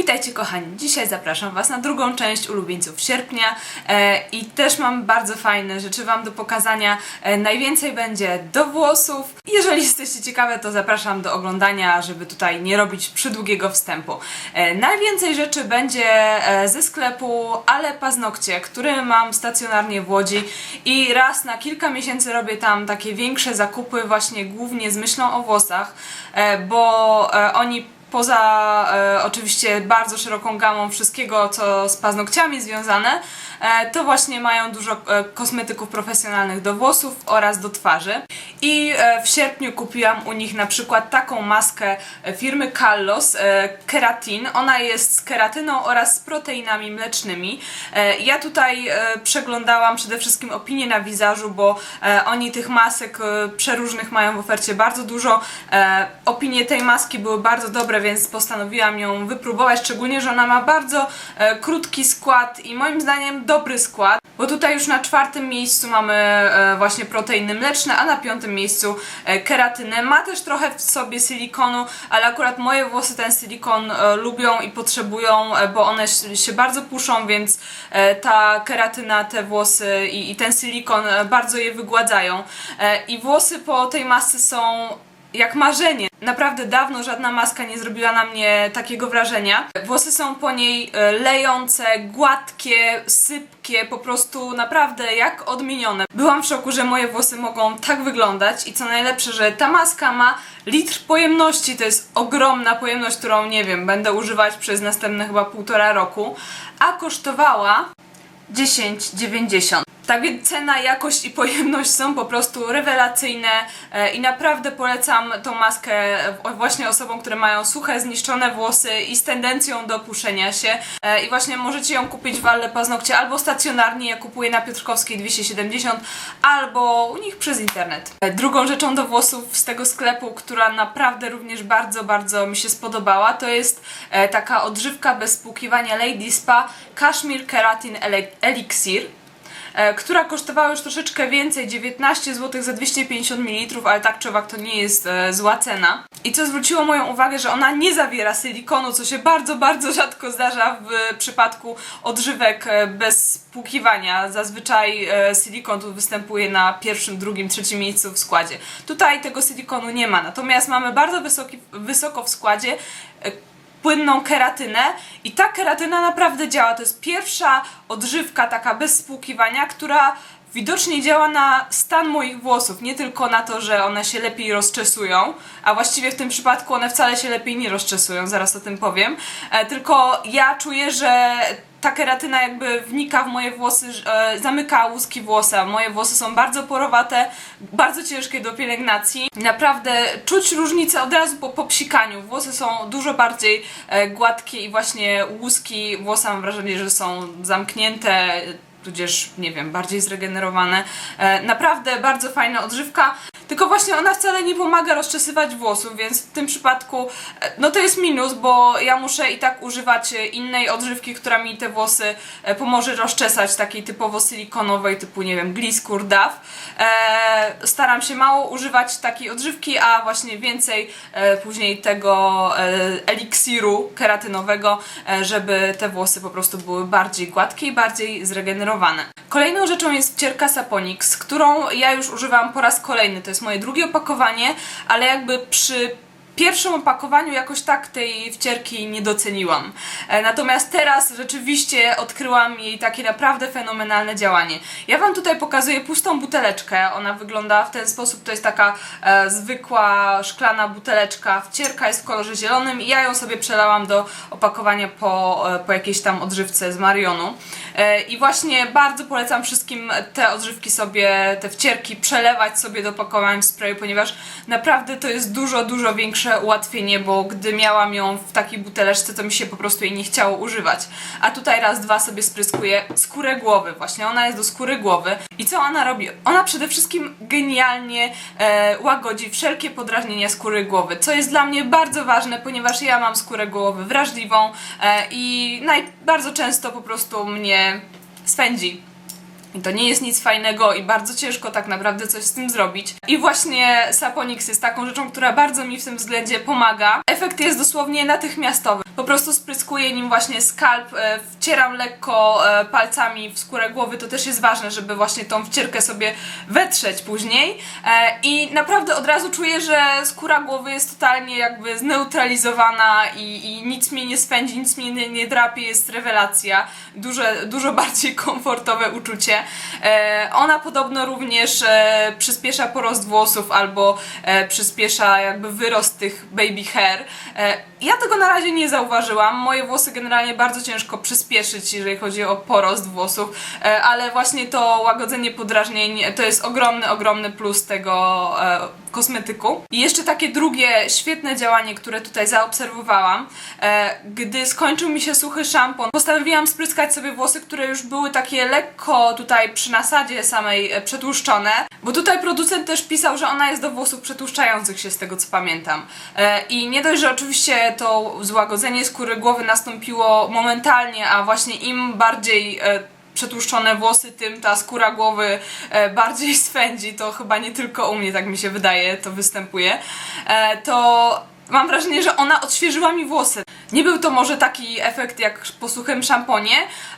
Witajcie kochani, dzisiaj zapraszam Was na drugą część ulubieńców sierpnia e, i też mam bardzo fajne rzeczy Wam do pokazania. E, najwięcej będzie do włosów. Jeżeli jesteście ciekawe, to zapraszam do oglądania, żeby tutaj nie robić przydługiego wstępu. E, najwięcej rzeczy będzie e, ze sklepu Ale Paznokcie, który mam stacjonarnie w Łodzi i raz na kilka miesięcy robię tam takie większe zakupy właśnie głównie z myślą o włosach, e, bo e, oni poza e, oczywiście bardzo szeroką gamą wszystkiego, co z paznokciami związane, e, to właśnie mają dużo e, kosmetyków profesjonalnych do włosów oraz do twarzy. I e, w sierpniu kupiłam u nich na przykład taką maskę firmy Kallos e, Keratin. Ona jest z keratyną oraz z proteinami mlecznymi. E, ja tutaj e, przeglądałam przede wszystkim opinie na wizażu, bo e, oni tych masek e, przeróżnych mają w ofercie bardzo dużo. E, opinie tej maski były bardzo dobre, więc postanowiłam ją wypróbować, szczególnie, że ona ma bardzo e, krótki skład i moim zdaniem dobry skład, bo tutaj już na czwartym miejscu mamy e, właśnie proteiny mleczne, a na piątym miejscu e, keratynę. Ma też trochę w sobie silikonu, ale akurat moje włosy ten silikon e, lubią i potrzebują, e, bo one się bardzo puszą, więc e, ta keratyna, te włosy i, i ten silikon e, bardzo je wygładzają. E, I włosy po tej masce są jak marzenie. Naprawdę dawno żadna maska nie zrobiła na mnie takiego wrażenia. Włosy są po niej e, lejące, gładkie, sypkie, po prostu naprawdę jak odmienione. Byłam w szoku, że moje włosy mogą tak wyglądać i co najlepsze, że ta maska ma litr pojemności, to jest ogromna pojemność, którą nie wiem, będę używać przez następne chyba półtora roku, a kosztowała 10,90. Tak więc cena, jakość i pojemność są po prostu rewelacyjne e, i naprawdę polecam tą maskę e, właśnie osobom, które mają suche, zniszczone włosy i z tendencją do puszenia się. E, I właśnie możecie ją kupić w Alle Paznokcie albo stacjonarnie, ja kupuję na Piotrkowskiej 270, albo u nich przez internet. Drugą rzeczą do włosów z tego sklepu, która naprawdę również bardzo, bardzo mi się spodobała, to jest taka odżywka bez spłukiwania Lady Spa Kashmir Keratin Elixir która kosztowała już troszeczkę więcej, 19 zł za 250 ml, ale tak czy owak to nie jest e, zła cena. I co zwróciło moją uwagę, że ona nie zawiera silikonu, co się bardzo, bardzo rzadko zdarza w przypadku odżywek e, bez spłukiwania. Zazwyczaj e, silikon tu występuje na pierwszym, drugim, trzecim miejscu w składzie. Tutaj tego silikonu nie ma, natomiast mamy bardzo wysoki, wysoko w składzie e, płynną keratynę. I ta keratyna naprawdę działa. To jest pierwsza odżywka taka bez spłukiwania, która widocznie działa na stan moich włosów, nie tylko na to, że one się lepiej rozczesują, a właściwie w tym przypadku one wcale się lepiej nie rozczesują, zaraz o tym powiem, e, tylko ja czuję, że ta keratyna jakby wnika w moje włosy, e, zamyka łuski włosa. Moje włosy są bardzo porowate, bardzo ciężkie do pielęgnacji. Naprawdę czuć różnicę od razu po, po psikaniu. Włosy są dużo bardziej e, gładkie i właśnie łuski włosa mam wrażenie, że są zamknięte, tudzież, nie wiem, bardziej zregenerowane. E, naprawdę bardzo fajna odżywka. Tylko właśnie ona wcale nie pomaga rozczesywać włosów, więc w tym przypadku e, no to jest minus, bo ja muszę i tak używać e, innej odżywki, która mi te włosy pomoże rozczesać, takiej typowo silikonowej, typu nie wiem, Gliss Daw. E, staram się mało używać takiej odżywki, a właśnie więcej później tego eliksiru keratynowego, żeby te włosy po prostu były bardziej gładkie i bardziej zregenerowane. Kolejną rzeczą jest wcierka Saponix, którą ja już używam po raz kolejny. To jest moje drugie opakowanie, ale jakby przy pierwszym opakowaniu jakoś tak tej wcierki nie doceniłam. E, Natomiast teraz rzeczywiście odkryłam jej takie naprawdę fenomenalne działanie. Ja Wam tutaj pokazuję pustą buteleczkę. Ona wygląda w ten sposób. To jest taka e, zwykła szklana buteleczka. Wcierka jest w kolorze zielonym i ja ją sobie przelałam do opakowania po, e, po jakiejś tam odżywce z Marionu. E, I właśnie bardzo polecam wszystkim te odżywki sobie, te wcierki przelewać sobie do opakowań w sprayu, ponieważ naprawdę to jest dużo, dużo większe ułatwienie, bo gdy miałam ją w takiej buteleczce, to mi się po prostu jej nie chciało używać. A tutaj raz, dwa sobie spryskuję skórę głowy. Właśnie ona jest do skóry głowy. I co ona robi? Ona przede wszystkim genialnie e, łagodzi wszelkie podrażnienia skóry głowy, co jest dla mnie bardzo ważne, ponieważ ja mam skórę głowy wrażliwą e, i naj, bardzo często po prostu mnie swędzi. I to nie jest nic fajnego i bardzo ciężko tak naprawdę coś z tym zrobić. I właśnie Saponix jest taką rzeczą, która bardzo mi w tym względzie pomaga. Efekt jest dosłownie natychmiastowy. Po prostu spryskuję nim właśnie skalp, e, wcieram lekko e, palcami w skórę głowy. To też jest ważne, żeby właśnie tą wcierkę sobie wetrzeć później. E, I naprawdę od razu czuję, że skóra głowy jest totalnie jakby zneutralizowana i, i nic mnie nie swędzi, nic mnie nie, nie drapie, jest rewelacja. Duże, dużo bardziej komfortowe uczucie. E, ona podobno również e, przyspiesza porost włosów albo e, przyspiesza jakby wyrost tych baby hair. Ja tego na razie nie zauważyłam. Moje włosy generalnie bardzo ciężko przyspieszyć, jeżeli chodzi o porost włosów, ale właśnie to łagodzenie podrażnień to jest ogromny, ogromny plus tego kosmetyku. I jeszcze takie drugie świetne działanie, które tutaj zaobserwowałam. E, gdy skończył mi się suchy szampon, postanowiłam spryskać sobie włosy, które już były takie lekko tutaj przy nasadzie samej e, przetłuszczone, bo tutaj producent też pisał, że ona jest do włosów przetłuszczających się z tego co pamiętam. E, I nie dość, że oczywiście to złagodzenie skóry głowy nastąpiło momentalnie, a właśnie im bardziej przetłuszczone włosy, tym ta skóra głowy e, bardziej swędzi. To chyba nie tylko u mnie, tak mi się wydaje, to występuje. E, to mam wrażenie, że ona odświeżyła mi włosy. Nie był to może taki efekt jak po suchym szamponie,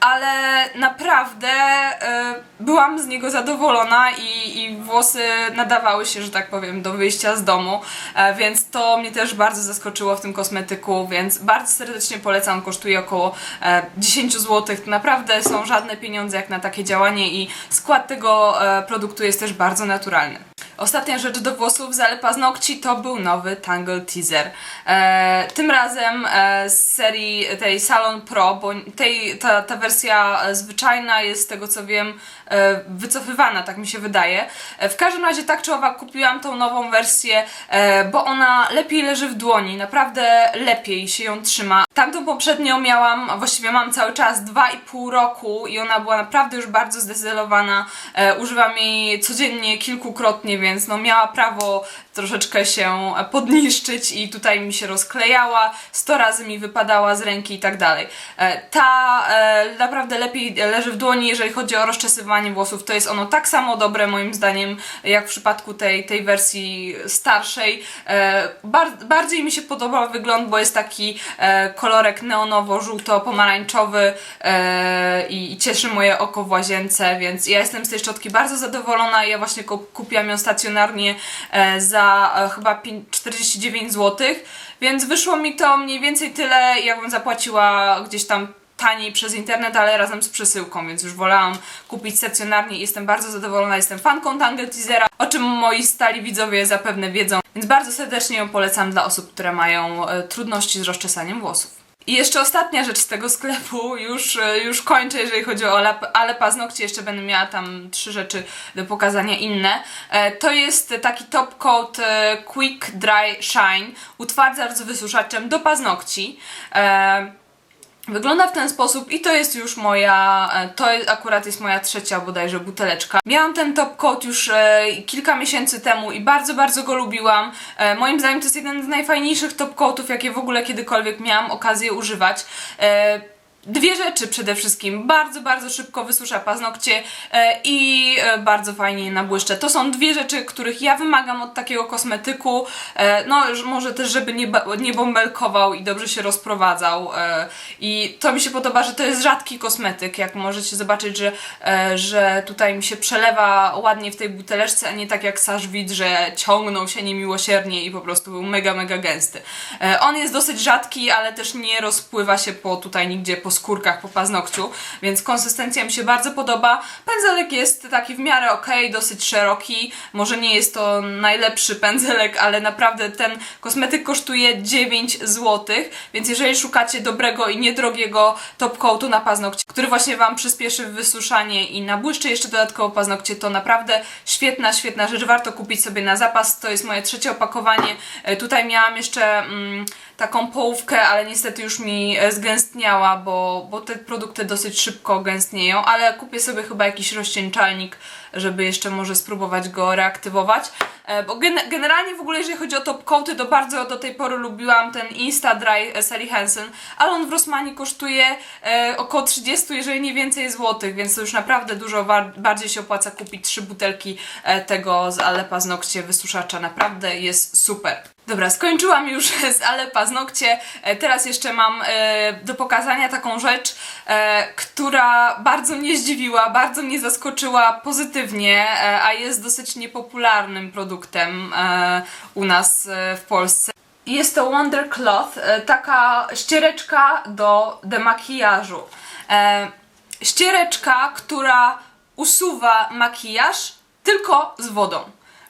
ale naprawdę e, byłam z niego zadowolona i, i włosy nadawały się, że tak powiem, do wyjścia z domu, e, więc to mnie też bardzo zaskoczyło w tym kosmetyku, więc bardzo serdecznie polecam, kosztuje około e, 10 zł. To naprawdę są żadne pieniądze jak na takie działanie i skład tego e, produktu jest też bardzo naturalny. Ostatnia rzecz do włosów z paznokci to był nowy Tangle Teaser. E, tym razem e, z serii tej Salon Pro, bo tej, ta, ta wersja zwyczajna jest z tego co wiem e, wycofywana, tak mi się wydaje. E, w każdym razie tak czy owak kupiłam tą nową wersję, e, bo ona lepiej leży w dłoni, naprawdę lepiej się ją trzyma. Tamtą poprzednią miałam, właściwie mam cały czas 2,5 roku i ona była naprawdę już bardzo zdecydowana. Używam jej codziennie kilkukrotnie, więc no miała prawo troszeczkę się podniszczyć i tutaj mi się rozklejała, 100 razy mi wypadała z ręki i tak dalej. E, Ta e, naprawdę lepiej leży w dłoni, jeżeli chodzi o rozczesywanie włosów. To jest ono tak samo dobre moim zdaniem, jak w przypadku tej, tej wersji starszej. E, Bar bardziej mi się podoba wygląd, bo jest taki kolorek neonowo-żółto-pomarańczowy i, i cieszy moje oko w łazience, więc ja jestem z tej szczotki bardzo zadowolona. Ja właśnie ku- kupiłam ją stacjonarnie e, za e, chyba pięć- 49 zł, więc wyszło mi to mniej więcej tyle, jakbym zapłaciła gdzieś tam taniej przez internet, ale razem z przesyłką, więc już wolałam kupić stacjonarnie i jestem bardzo zadowolona, jestem fanką Tangle Teasera, o czym moi stali widzowie zapewne wiedzą, więc bardzo serdecznie ją polecam dla osób, które mają e, trudności z rozczesaniem włosów. I jeszcze ostatnia rzecz z tego sklepu, już, e, już kończę, jeżeli chodzi o ale, ale paznokcie, jeszcze będę miała tam trzy rzeczy do pokazania inne. E, To jest taki top coat e, Quick Dry Shine, utwardzacz z wysuszaczem do paznokci. Wygląda w ten sposób i to jest już moja, e, to akurat jest moja trzecia bodajże buteleczka. Miałam ten top coat już e, kilka miesięcy temu i bardzo, bardzo go lubiłam. E, moim zdaniem to jest jeden z najfajniejszych top coatów, jakie w ogóle kiedykolwiek miałam okazję używać. Dwie rzeczy przede wszystkim. Bardzo, bardzo szybko wysusza paznokcie e, i e, bardzo fajnie je nabłyszczę. To są dwie rzeczy, których ja wymagam od takiego kosmetyku. E, no, może też, żeby nie, nie bąbelkował i dobrze się rozprowadzał. I to mi się podoba, że to jest rzadki kosmetyk. Jak możecie zobaczyć, że, że tutaj mi się przelewa ładnie w tej buteleczce, a nie tak jak Sażwid, że ciągnął się niemiłosiernie i po prostu był mega, mega gęsty. On jest dosyć rzadki, ale też nie rozpływa się po tutaj nigdzie po skórkach, po paznokciu, więc konsystencja mi się bardzo podoba. Pędzelek jest taki w miarę ok, dosyć szeroki. Może nie jest to najlepszy pędzelek, ale naprawdę ten kosmetyk kosztuje 9 zł, więc jeżeli szukacie dobrego i niedrogiego top coatu na paznokcie, który właśnie Wam przyspieszy wysuszanie i nabłyszczy jeszcze dodatkowo paznokcie, to naprawdę świetna, świetna rzecz. Warto kupić sobie na zapas. To jest moje trzecie opakowanie. E, Tutaj miałam jeszcze mm, taką połówkę, ale niestety już mi e, zgęstniała, bo, bo te produkty dosyć szybko gęstnieją, ale kupię sobie chyba jakiś rozcieńczalnik, żeby jeszcze może spróbować go reaktywować. E, Bo gen generalnie w ogóle jeżeli chodzi o top coaty, to bardzo do tej pory lubiłam ten Insta Dry e, Sally Hansen, ale on w Rossmanie kosztuje około 30, jeżeli nie więcej złotych, więc to już naprawdę dużo bardziej się opłaca kupić trzy butelki tego z Ale Paznokcie wysuszacza. Naprawdę jest super. Dobra, skończyłam już z Ale Paznokcie. E, Teraz jeszcze mam e, do pokazania taką rzecz, e, która bardzo mnie zdziwiła, bardzo mnie zaskoczyła pozytywnie, a jest dosyć niepopularnym produktem u nas w Polsce. Jest to Wonder Cloth, taka ściereczka do demakijażu. Ściereczka, która usuwa makijaż tylko z wodą.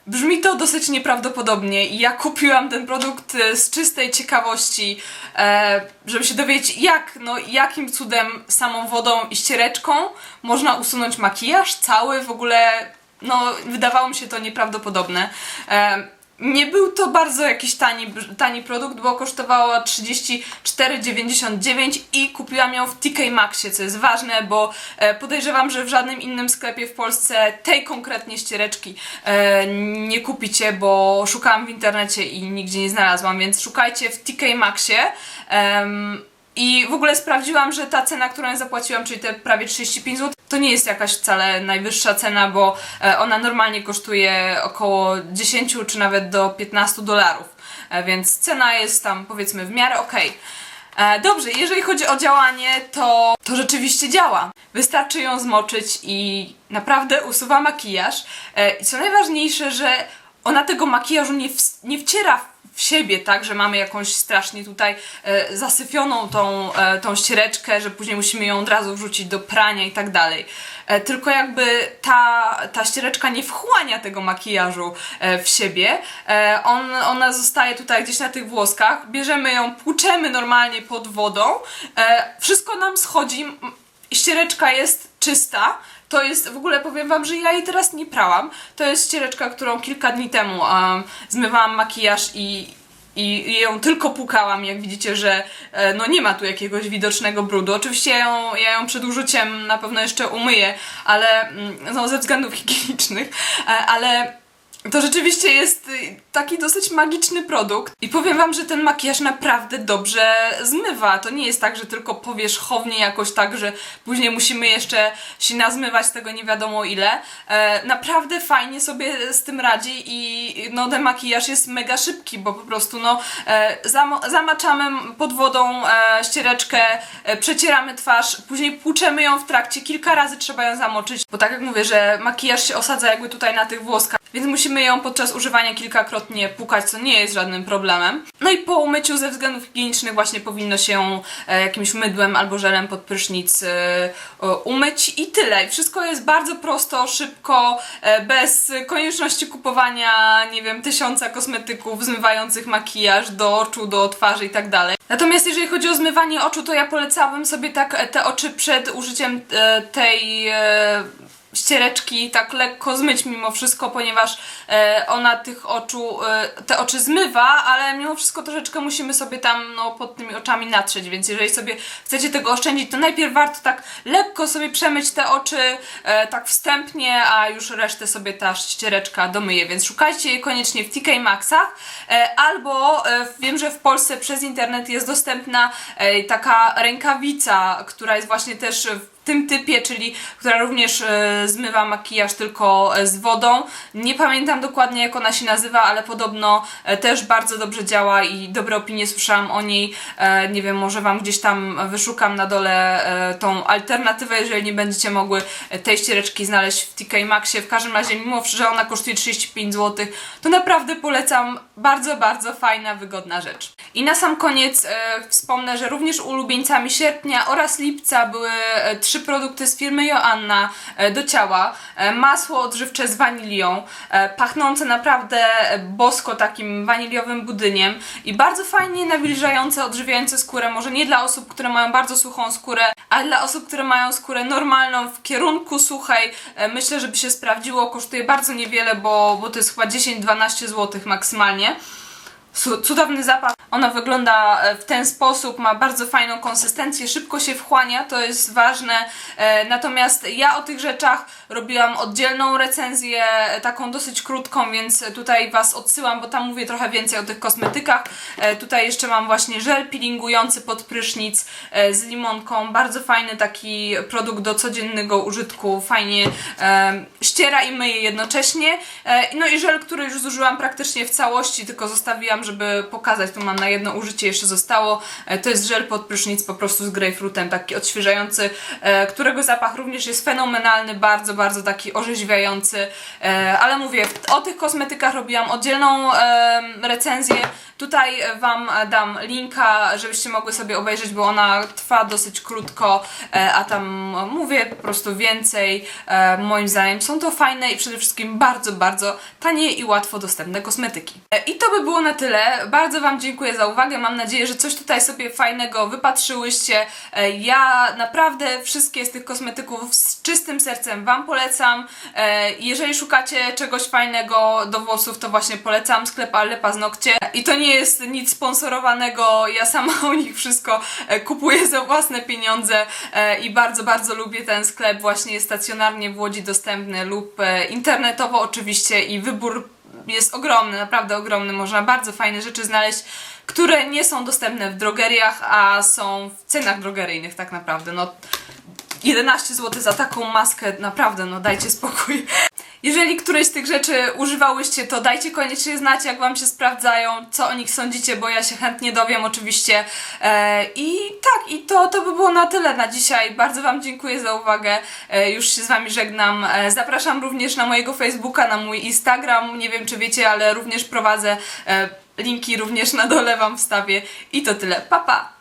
Brzmi to dosyć nieprawdopodobnie i ja kupiłam ten produkt e, z czystej ciekawości, e, żeby się dowiedzieć jak, no jakim cudem samą wodą i ściereczką można usunąć makijaż cały, w ogóle no wydawało mi się to nieprawdopodobne. E, nie był to bardzo jakiś tani, tani produkt, bo kosztowało 34,99 i kupiłam ją w TK Maxie, co jest ważne, bo e, podejrzewam, że w żadnym innym sklepie w Polsce tej konkretnie ściereczki e, nie kupicie, bo szukałam w internecie i nigdzie nie znalazłam, więc szukajcie w TK Maxie. I w ogóle sprawdziłam, że ta cena, którą zapłaciłam, czyli te prawie 35 zł, to nie jest jakaś wcale najwyższa cena, bo e, ona normalnie kosztuje około 10 czy nawet do 15 dolarów. E, Więc cena jest tam powiedzmy w miarę okej. E, Dobrze, jeżeli chodzi o działanie, to, to rzeczywiście działa. Wystarczy ją zmoczyć i naprawdę usuwa makijaż. I co najważniejsze, że ona tego makijażu nie, w, nie wciera w siebie, tak, że mamy jakąś strasznie tutaj e, zasyfioną tą, e, tą ściereczkę, że później musimy ją od razu wrzucić do prania i tak dalej. E, tylko jakby ta, ta ściereczka nie wchłania tego makijażu e, w siebie. E, on, ona zostaje tutaj gdzieś na tych włoskach, bierzemy ją, płuczemy normalnie pod wodą, e, wszystko nam schodzi, ściereczka jest czysta, to jest, w ogóle powiem wam, że ja jej teraz nie prałam. To jest ściereczka, którą kilka dni temu um, zmywałam makijaż i, i ją tylko pukałam, jak widzicie, że e, no nie ma tu jakiegoś widocznego brudu. Oczywiście ja ją, ja ją przed użyciem na pewno jeszcze umyję, ale mm, no, ze względów higienicznych, e, ale to rzeczywiście jest taki dosyć magiczny produkt i powiem wam, że ten makijaż naprawdę dobrze zmywa. To nie jest tak, że tylko powierzchownie jakoś tak, że później musimy jeszcze się nazmywać tego nie wiadomo ile. E, naprawdę fajnie sobie z tym radzi i no ten makijaż jest mega szybki, bo po prostu no e, zam- zamaczamy pod wodą e, ściereczkę, e, przecieramy twarz, później płuczemy ją w trakcie, kilka razy trzeba ją zamoczyć, bo tak jak mówię, że makijaż się osadza jakby tutaj na tych włoskach, więc musimy ją podczas używania kilkakrotnie pukać, co nie jest żadnym problemem. No i po umyciu ze względów higienicznych właśnie powinno się e, jakimś mydłem albo żelem pod prysznic e, umyć i tyle. Wszystko jest bardzo prosto, szybko, e, bez konieczności kupowania, nie wiem, tysiąca kosmetyków zmywających makijaż do oczu, do twarzy i tak dalej. Natomiast jeżeli chodzi o zmywanie oczu, to ja polecałabym sobie tak te oczy przed użyciem tej ściereczki tak lekko zmyć mimo wszystko, ponieważ e, ona tych oczu, e, te oczy zmywa, ale mimo wszystko troszeczkę musimy sobie tam no, pod tymi oczami natrzeć, więc jeżeli sobie chcecie tego oszczędzić, to najpierw warto tak lekko sobie przemyć te oczy e, tak wstępnie, a już resztę sobie ta ściereczka domyje, więc szukajcie jej koniecznie w TK Maxach albo wiem, że w Polsce przez internet jest dostępna taka rękawica, która jest właśnie też w tym typie, czyli która również e, zmywa makijaż tylko e, z wodą. Nie pamiętam dokładnie jak ona się nazywa, ale podobno e, też bardzo dobrze działa i dobre opinie słyszałam o niej. Nie wiem, może Wam gdzieś tam wyszukam na dole tą alternatywę, jeżeli nie będziecie mogły tej ściereczki znaleźć w TK Maxie. W każdym razie, mimo że ona kosztuje 35 zł, to naprawdę polecam. Bardzo, bardzo fajna, wygodna rzecz. I na sam koniec e, wspomnę, że również ulubieńcami sierpnia oraz lipca były e, trzy produkty z firmy Joanna e, do ciała. E, masło odżywcze z wanilią, e, pachnące naprawdę bosko takim waniliowym budyniem i bardzo fajnie nawilżające, odżywiające skórę. Może nie dla osób, które mają bardzo suchą skórę, ale dla osób, które mają skórę normalną, w kierunku suchej. E, myślę, żeby się sprawdziło. Kosztuje bardzo niewiele, bo, bo to jest chyba 10-12 zł maksymalnie. внимание – Cudowny zapach. Ona wygląda e, w ten sposób, ma bardzo fajną konsystencję, szybko się wchłania, to jest ważne. E, Natomiast ja o tych rzeczach robiłam oddzielną recenzję, e, taką dosyć krótką, więc tutaj Was odsyłam, bo tam mówię trochę więcej o tych kosmetykach. Tutaj jeszcze mam właśnie żel peelingujący pod prysznic z limonką. Bardzo fajny taki produkt do codziennego użytku, fajnie ściera i myje jednocześnie. No i żel, który już zużyłam praktycznie w całości, tylko zostawiłam, żeby pokazać. Tu mam na jedno użycie jeszcze zostało. E, To jest żel pod prysznic po prostu z grejpfrutem, taki odświeżający, e, którego zapach również jest fenomenalny, bardzo, bardzo taki orzeźwiający. E, Ale mówię, o tych kosmetykach robiłam oddzielną recenzję. Tutaj Wam dam linka, żebyście mogły sobie obejrzeć, bo ona trwa dosyć krótko, e, a tam mówię po prostu więcej. E, Moim zdaniem są to fajne i przede wszystkim bardzo, bardzo tanie i łatwo dostępne kosmetyki. E, I to by było na tyle. Bardzo Wam dziękuję za uwagę. Mam nadzieję, że coś tutaj sobie fajnego wypatrzyłyście. E, Ja naprawdę wszystkie z tych kosmetyków z czystym sercem Wam polecam. E, Jeżeli szukacie czegoś fajnego do włosów, to właśnie polecam sklep Ale Paznokcie. I to nie jest nic sponsorowanego, ja sama u nich wszystko e, kupuję za własne pieniądze e, i bardzo, bardzo lubię ten sklep. Właśnie jest stacjonarnie w Łodzi dostępny lub e, internetowo oczywiście i wybór jest ogromny, naprawdę ogromny. Można bardzo fajne rzeczy znaleźć, które nie są dostępne w drogeriach, a są w cenach drogeryjnych tak naprawdę. No, 11 zł za taką maskę, naprawdę, no dajcie spokój. Jeżeli któreś z tych rzeczy używałyście, to dajcie koniecznie znać, jak Wam się sprawdzają, co o nich sądzicie, bo ja się chętnie dowiem oczywiście. E, I tak, i to, to by było na tyle na dzisiaj. Bardzo Wam dziękuję za uwagę. E, już się z Wami żegnam. E, zapraszam również na mojego Facebooka, na mój Instagram. Nie wiem, czy wiecie, ale również prowadzę. Linki również na dole Wam wstawię. I to tyle. Pa, pa!